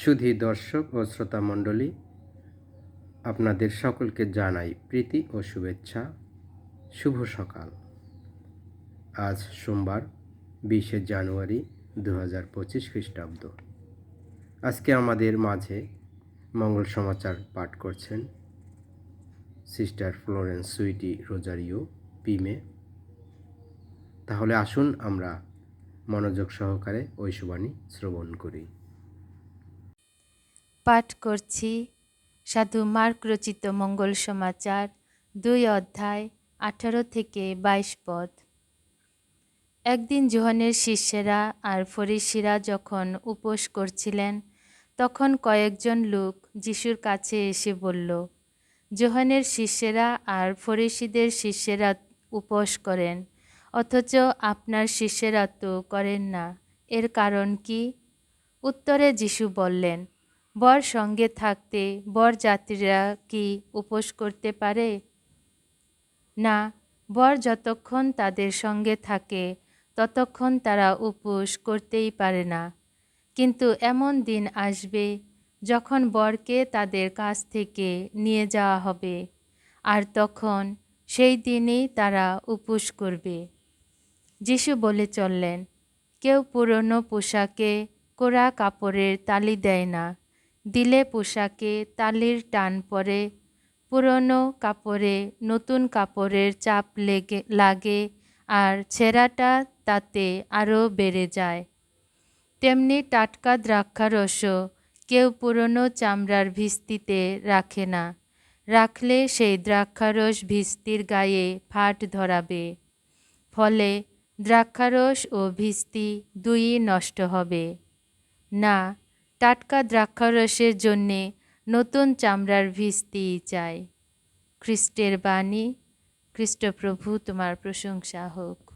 সুধী দর্শক ও শ্রোতা মণ্ডলী, আপনাদের সকলকে জানাই প্রীতি ও শুভেচ্ছা। শুভ সকাল। আজ সোমবার বিশে জানুয়ারি দু হাজার পঁচিশ খ্রিস্টাব্দ। আজকে আমাদের মাঝে মঙ্গল সমাচার পাঠ করছেন sister Florence Sweety Rozario PIME. তাহলে আসুন আমরা মনোযোগ সহকারে ঐশবাণী শ্রবণ করি। পাঠ করছি। সাধু মার্ক রচিত মঙ্গল সমাচার, দুই অধ্যায়, আঠারো থেকে বাইশ পদ। একদিন জোহানের শিষ্যেরা আর ফরিসিরা যখন উপোস করছিলেন, তখন কয়েকজন লোক যিশুর কাছে এসে বলল, জোহানের শিষ্যেরা আর ফরিসিদের শিষ্যেরা উপোস করেন, অথচ আপনার শিষ্যেরা তো করেন না। এর কারণ কি? উত্তরে যিশু বললেন বর সঙ্গে থাকতে বর যাত্রীরা কি উপোস করতে পারে? না, বর যতক্ষণ তাদের সঙ্গে থাকে, ততক্ষণ তারা উপোস করতেই পারে না। কিন্তু এমন দিন আসবে যখন বরকে তাদের কাছ থেকে নিয়ে যাওয়া হবে, আর তখন সেই দিনেই তারা উপোস করবে। যিশু বলে চললেন, কেউ পুরনো পোশাকে কোরা কাপড়ের তালি দেয় না দিলে পোশাকে তালির টান পড়ে, পুরনো কাপড়ে নতুন কাপড়ের চাপ লেগে, লাগে, আর ছেঁড়াটা তাতে আরও বেড়ে যায়। তেমনি টাটকা দ্রাক্ষারসও কেউ পুরনো চামড়ার ভিস্তিতে রাখে না। রাখলে সেই দ্রাক্ষারস ভিস্তির গায়ে ফাট ধরাবে। ফলে দ্রাক্ষারস ও ভিস্তি দুই নষ্ট হবে। না টাটকা দ্রাক্ষারসের জন্যে নতুন চামড়ার ভিস্তি চাই। খ্রিস্টের বাণী। খ্রিস্টপ্রভু তোমার প্রশংসা হোক।